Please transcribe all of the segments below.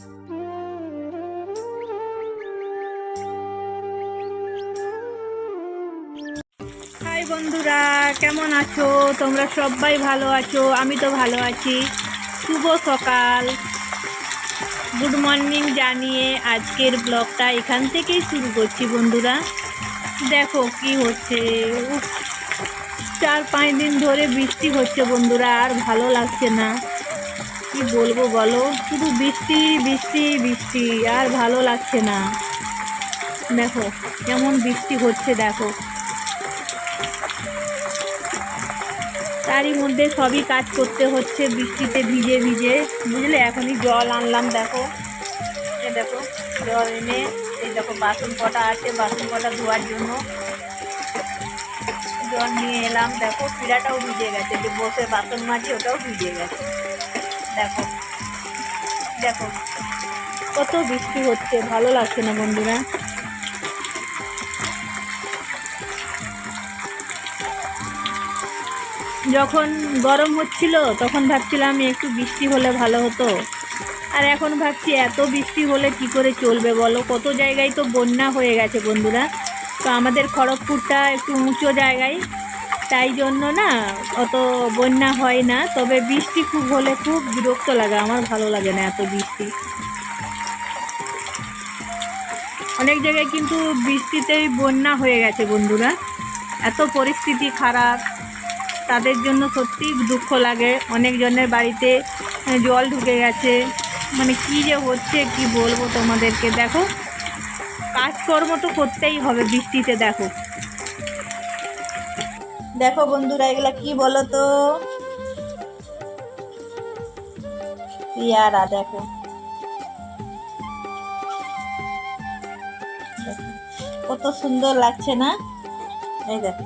High বন্ধুরা, কেমন আছো? তোমরা সবাই ভালো আছো? আমি তো ভালো আছি। শুভ সকাল। গুড মর্নিং জানিয়ে আজকের ব্লগটা এখান থেকেই শুরু করছি বন্ধুরা। দেখো কি হচ্ছে। চার পাঁচ দিন ধরে বৃষ্টি হচ্ছে বন্ধুরা, আর ভালো লাগছে না। কি বলব বলো? শুধু বৃষ্টি বৃষ্টি বৃষ্টি, আর ভালো লাগছে না। দেখো, কেমন বৃষ্টি হচ্ছে, দেখো। তারই মধ্যে সবই কাজ করতে হচ্ছে, বৃষ্টিতে ভিজে ভিজে। বুঝলে? এখনই জল আনলাম, দেখো। দেখো, জল এনে এই দেখো, বাসন কটা আছে, বাসন কটা ধোয়ার জন্য। জল নিয়ে এলাম, দেখো, পিড়াটাও ভিজে গেছে, যে বসে বাসন মাছি ওটাও ভিজে গেছে। দেখো। দেখো। কত বৃষ্টি হচ্ছে, ভালো লাগছে না বন্ধুরা। যখন গরম হচ্ছিল, তখন ভাবছিলাম একটু বৃষ্টি হলে ভালো হতো। আর এখন ভাবছি, এত বৃষ্টি হলে কি করে চলবে বলো? কত জায়গায় তো বন্যা হয়ে গেছে বন্ধুরা। তো আমাদের খড়গপুরটা একটু উঁচু জায়গায়। তাই জন্য না অত বন্যা হয় না, তবে বৃষ্টি খুব হলে খুব বিরক্ত লাগে, আমার ভালো লাগে না এত বৃষ্টি। অনেক জায়গায় কিন্তু বৃষ্টিতেই বন্যা হয়ে গেছে বন্ধুরা, এত পরিস্থিতি খারাপ, তাদের জন্য সত্যি দুঃখ লাগে অনেকজনের বাড়িতে জল ঢুকে গেছে মানে কি যে হচ্ছে, কি বলব তোমাদেরকে, দেখো, কাজকর্ম তো করতেই হবে বৃষ্টিতে, দেখো। দেখো বন্ধুরা, এগুলা কি বলো তো পেয়ারা, দেখো। কত সুন্দর লাগছে না? এই দেখো।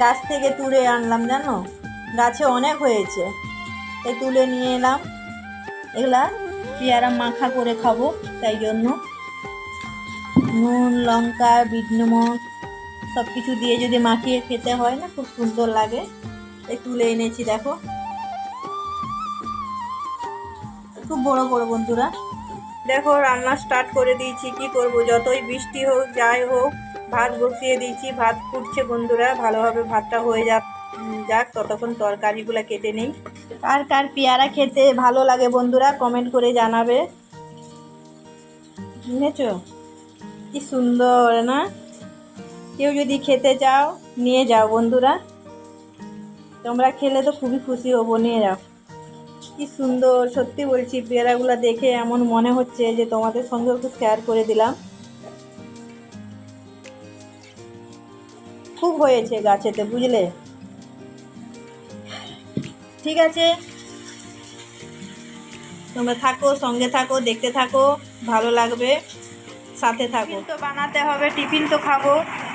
গাছ থেকে তুলে আনলাম, জানো? গাছে অনেক হয়েছে। তাই তুলে নিয়ে এলাম। এগুলা পেয়ারা মাখা করে খাব, তাই জন্য। নুন, লঙ্কা, বিট সব কিছু দিয়ে যদি মাখিয়ে খেতে হয় না, খুব সুন্দর লাগে। তাই তুলে এনেছি, দেখো। খুব বড় বড় বন্ধুরা। দেখো, রান্না স্টার্ট করে দিয়েছি, কি করব? যতই বৃষ্টি হোক, যাই হোক, ভাত বসিয়ে দিয়েছি, ভাত ফুটছে বন্ধুরা, ভালোভাবে ভাতটা হয়ে যাক যাক, ততক্ষণ তরকারিগুলো কেটে নেই। কার কার পেয়ারা খেতে ভালো লাগে বন্ধুরা কমেন্ট করে জানাবে। বুঝেছ কি সুন্দর, না? কেউ যদি খেতে চাও, নিয়ে যাও বন্ধুরা। তোমরা খেলে তো খুবই খুশি হব, নিয়ে যাও। কি সুন্দর, সত্যি বলছি, পেয়ারাগুলো দেখে এমন মনে হচ্ছে যে তোমাদের সঙ্গে একটু শেয়ার করে দিলাম। খুব হয়েছে গাছেতে, বুঝলে? ঠিক আছে। তোমরা থাকো, সঙ্গে থাকো, দেখতে থাকো, ভালো লাগবে। সাথে থাকো। তো বানাতে হবে, টিফিন তো খাব।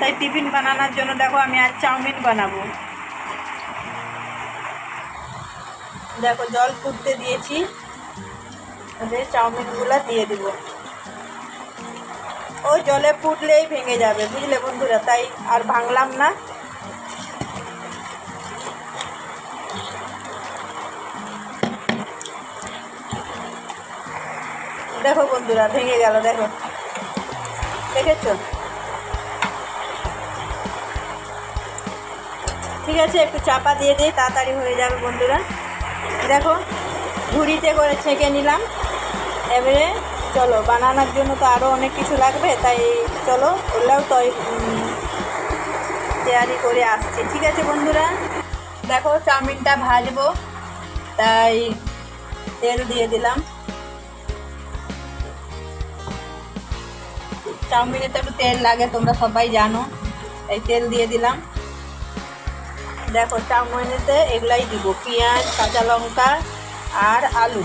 তাই টিফিন বানানোর জন্য দেখো আমি আজ চাউমিন বানাবো। দেখো জল ফুটতে দিয়েছি। এবার চাউমিনগুলো দিয়ে দিব। ওই জলে ফুটলেই ভেঙে যাবে, বুঝলে বন্ধুরা? তাই আর ভাঙলাম না। দেখো বন্ধুরা, ভেঙে গেল, দেখো। দেখেছ? ঠিক আছে, একটু চাপা দিয়ে দিই তাড়াতাড়ি হয়ে যাবে বন্ধুরা। দেখো ঝুড়িতে করে ছেঁকে নিলাম। এবারে চলো, বানানোর জন্য তো আরও অনেক কিছু লাগবে, তাই চলো, ওগুলাও তো তৈরি করে আসছে। ঠিক আছে বন্ধুরা? দেখো, চাউমিনটা ভাজবো, তাই তেল দিয়ে দিলাম। চাউমিনে তো একটু তেল লাগে, তোমরা সবাই জানো। এই তেল দিয়ে দিলাম। দেখো, চাউমিনেতে এগুলাই দিব। পেঁয়াজ, কাঁচা লঙ্কা আর আলু।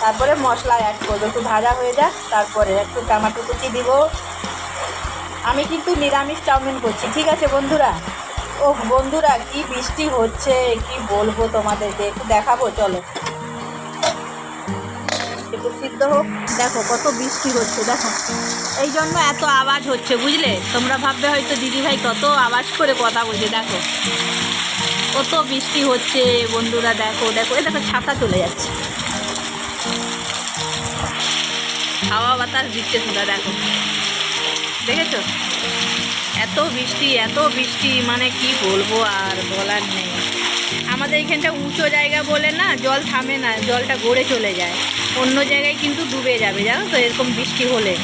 তারপরে মশলা অ্যাড করব। একটু ভাজা হয়ে যাক, তারপরে একটু টমাটো কুচি দিব। আমি কিন্তু নিরামিষ চাউমিন করছি, ঠিক আছে বন্ধুরা? ও বন্ধুরা, কি বৃষ্টি হচ্ছে, কি বলব তোমাদেরকে? একটু দেখাবো, চলো। সিদ্ধ হোক। দেখো কত বৃষ্টি হচ্ছে, দেখো। এই জন্য এত আওয়াজ হচ্ছে, বুঝলে? তোমরা ভাববে হয়তো দিদিভাই কত আওয়াজ করে কথা বলছে, দেখো। কত বৃষ্টি হচ্ছে, বন্ধুরা, দেখো দেখো। এ দেখো, ছাতা চলে যাচ্ছে। হাওয়া বাতাস দিচ্ছে সুদা দেখো। দেখেছ? এত বৃষ্টি এত বৃষ্টি মানে কি বলব আর বলার নেই। আমাদের এখানটা উঁচু জায়গা বলে না, জল থামে না, জলটা গড়ে চলে যায়। অন্য জায়গায় কিন্তু ডুবে যাবে, জানো তো, এরকম বৃষ্টি হলে।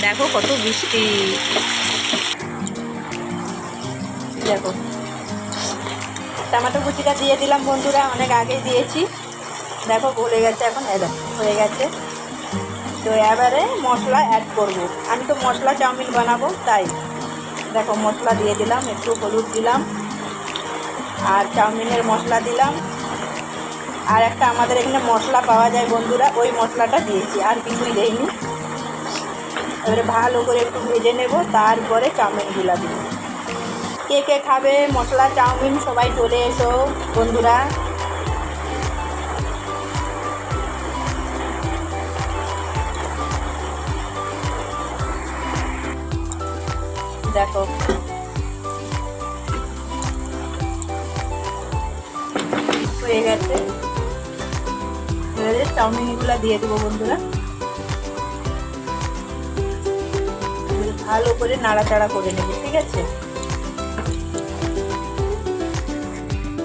দেখো কত বৃষ্টি। দেখো। টমেটো কুচিটা দিয়ে দিলাম বন্ধুরা, অনেক আগেই দিয়েছি। দেখো, গলে গেছে এখন হয়ে গেছে। তো এবারে মশলা অ্যাড করব। আমি তো মশলা চাউমিন বানাবো, তাই। দেখো, মশলা দিয়ে দিলাম, একটু হলুদ দিলাম। আর চাউমিনের মশলা দিলাম। আর একটা আমাদের এখানে মশলা পাওয়া যায় বন্ধুরা, ওই মশলাটা দিয়েছি, আর কিছুই দেইনি। এবারে ভালো করে একটু ভেজে নেব, তারপরে চাউমিনগুলো দিব কে কে খাবে মশলা, চাউমিন, সবাই চলে এসো, বন্ধুরা। দেখো এবারে চাউমিনগুলো দিয়ে দেবো বন্ধুরা। ভালো করে নাড়াচাড়া করে নেবে, ঠিক আছে?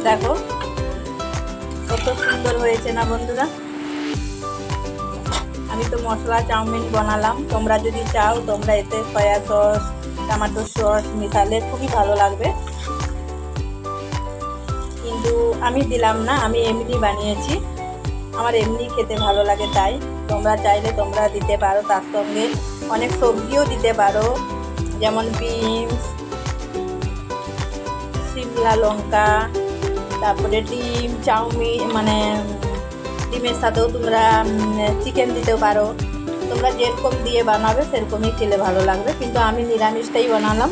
দেখো, কত সুন্দর হয়েছে না বন্ধুরা? আমি তো মশলা চাউমিন বানালাম, তোমরা যদি চাও, তোমরা এতে সয়া সস, টমেটো সস মিশালে খুবই ভালো লাগবে। কিন্তু আমি দিলাম না, আমি এমনি বানিয়েছি। আমার এমনি খেতে ভালো লাগে তাই। তোমরা চাইলে তোমরা দিতে পারো, তার সঙ্গে অনেক সবজিও দিতে পারো, যেমন বিনস শিমলা লঙ্কা, তারপরে ডিম, চাউমিন মানে ডিমের সাথেও তোমরা চিকেন দিতে পারো। তোমরা যেরকম দিয়ে বানাবে সেরকমই খেলে ভালো লাগবে, কিন্তু আমি নিরামিষটাই বানালাম।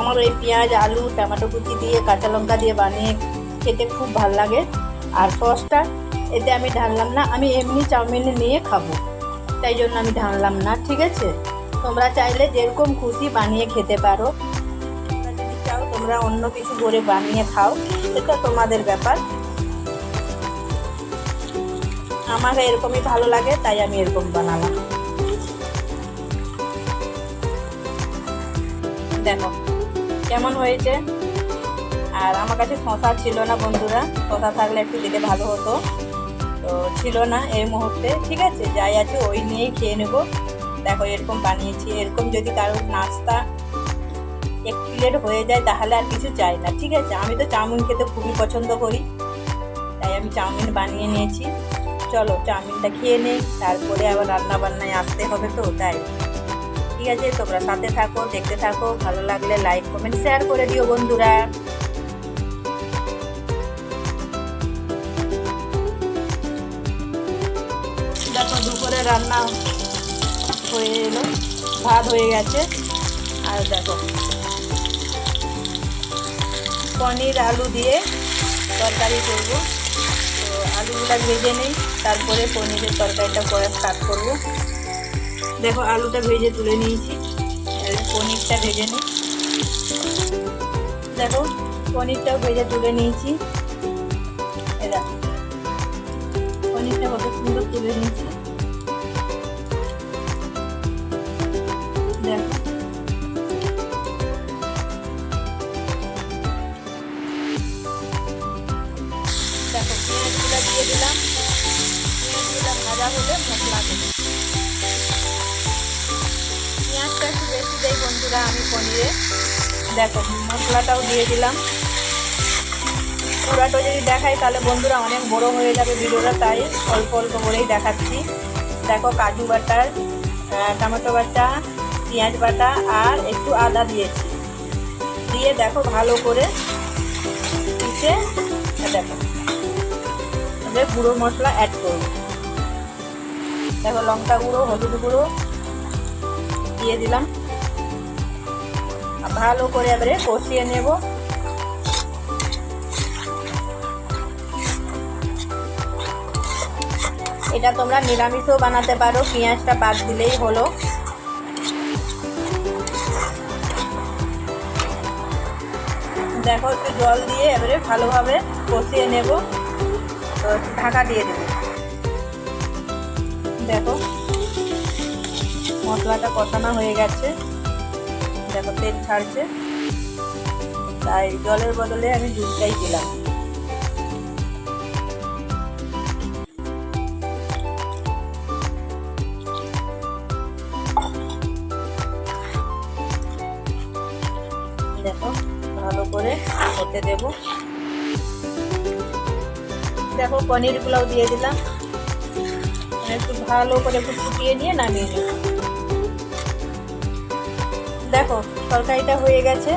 আমার ওই পেঁয়াজ, আলু, টমেটো কুচি দিয়ে, কাঁচা লঙ্কা দিয়ে বানিয়ে খেতে খুব ভালো লাগে। আর সসটা এতে আমি ঢাললাম না, আমি এমনি চাউমিন নিয়ে খাব। তাই জন্য আমি ঢাললাম না, ঠিক আছে? তোমরা চাইলে যেরকম খুশি বানিয়ে খেতে পারো। যদি চাও, তোমরা অন্য কিছু করে বানিয়ে খাও সেটা তোমাদের ব্যাপার। আমার এরকমই ভালো লাগে, তাই আমি এরকম বানালাম। দেখো, কেমন হয়েছে? আর আমার কাছে শশা ছিল না, বন্ধুরা। শশা থাকলে একটু দিতে ভালো হতো। তো ছিল না এই মুহূর্তে, ঠিক আছে? যাই আছে, ওই নিয়েই খেয়ে নেব। দেখো, এরকম বানিয়েছি। এরকম যদি কারোর নাস্তা এক প্লেট হয়ে যায়, তাহলে আর কিছু চাই না, ঠিক আছে? আমি তো চাউমিন খেতে খুবই পছন্দ করি। তাই আমি চাউমিন বানিয়ে নিয়েছি। চলো, চাউমিনটা খেয়ে নেই। তারপরে আবার রান্না বান্নায় আসতে হবে তো, তাই। ঠিক আছে? তোমরা সাথে থাকো, দেখতে থাকো। ভালো লাগলে লাইক কমেন্ট শেয়ার করে দিও বন্ধুরা। রান্না হয়ে এলো, ভাত হয়ে গেছে। আর দেখো, পনির, আলু দিয়ে তরকারি করব। তো আলুগুলো ভেজে নিই, তারপরে পনিরের তরকারিটা করা স্টার্ট করব। দেখো, আলুটা ভেজে তুলে নিয়েছি। পনিরটা ভেজে নিই। দেখো, পনিরটাও ভেজে তুলে নিয়েছি। এ দেখো, পনিরটা কত সুন্দর তুলে নিয়েছি। পেঁয়াজগুলো দিয়ে দিলাম পেঁয়াজগুলো ভাজা হলে মশলা দেবো পেঁয়াজটা একটু বেশি দেয় বন্ধুরা আমি পনিরে দেখো মশলাটাও দিয়ে দিলাম পুরাটা যদি দেখাই তাহলে বন্ধুরা অনেক বড় হয়ে যাবে ভিডিওটা তাই অল্প অল্প করেই দেখাচ্ছি। দেখো কাজু বাটার টমেটো বাটা পেঁয়াজ বাটা আর একটু আদা দিয়েছি দিয়ে দেখো ভালো করে পিষে দেখো এবার গুঁড়ো মশলা অ্যাড করব। দেখো লঙ্কা গুঁড়ো, হলুদ গুঁড়ো দিয়ে দিলাম। ভালো করে এবারে কষিয়ে নেব। এটা তোমরা নিরামিষও বানাতে পারো, পেঁয়াজটা বাদ দিলেই হলো। দেখো একটু জল দিয়ে এবারে ভালোভাবে কষিয়ে নেব। ঢাকা দিয়ে দেবো। দেখো, মশলাটা কষানো হয়ে গেছে। দেখো, তেল ছাড়ছে। তাই জলের বদলে আমি দুধটাই দিলাম। দেখো, ভালো করে হতে দেব। দেখো পনির পনিরগুলোও দিয়ে দিলাম। একটু ভালো করে একটু ফুটিয়ে নিয়ে নামিয়ে নেব দেখো, তরকারিটা হয়ে গেছে।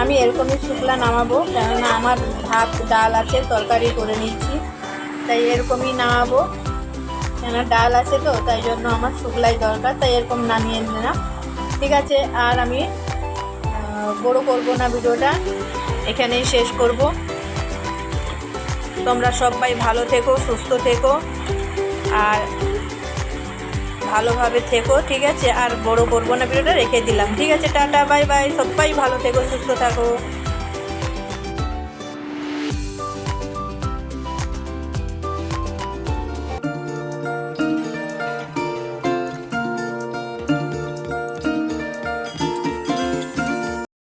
আমি এরকমই শুকলা নামাবো, কেননা আমার ভাত, ডাল আছে, তরকারি করে নিচ্ছি। তাই এরকমই নামাবো। কেন ডাল আছে তো, তাই জন্য আমার শুকলাই দরকার, তাই এরকম নামিয়ে নিলাম। ঠিক আছে, আর আমি বড় করব না ভিডিওটা। এখানেই শেষ করব। তোমরা সবাই ভালো থেকো, সুস্থ থেকো আর ভালোভাবে থেকো, ঠিক আছে? আর বড় করব না, ভিডিওটা রেখে দিলাম। ঠিক আছে, টাটা, বাই বাই। সবাই ভালো থেকো, সুস্থ থাকো।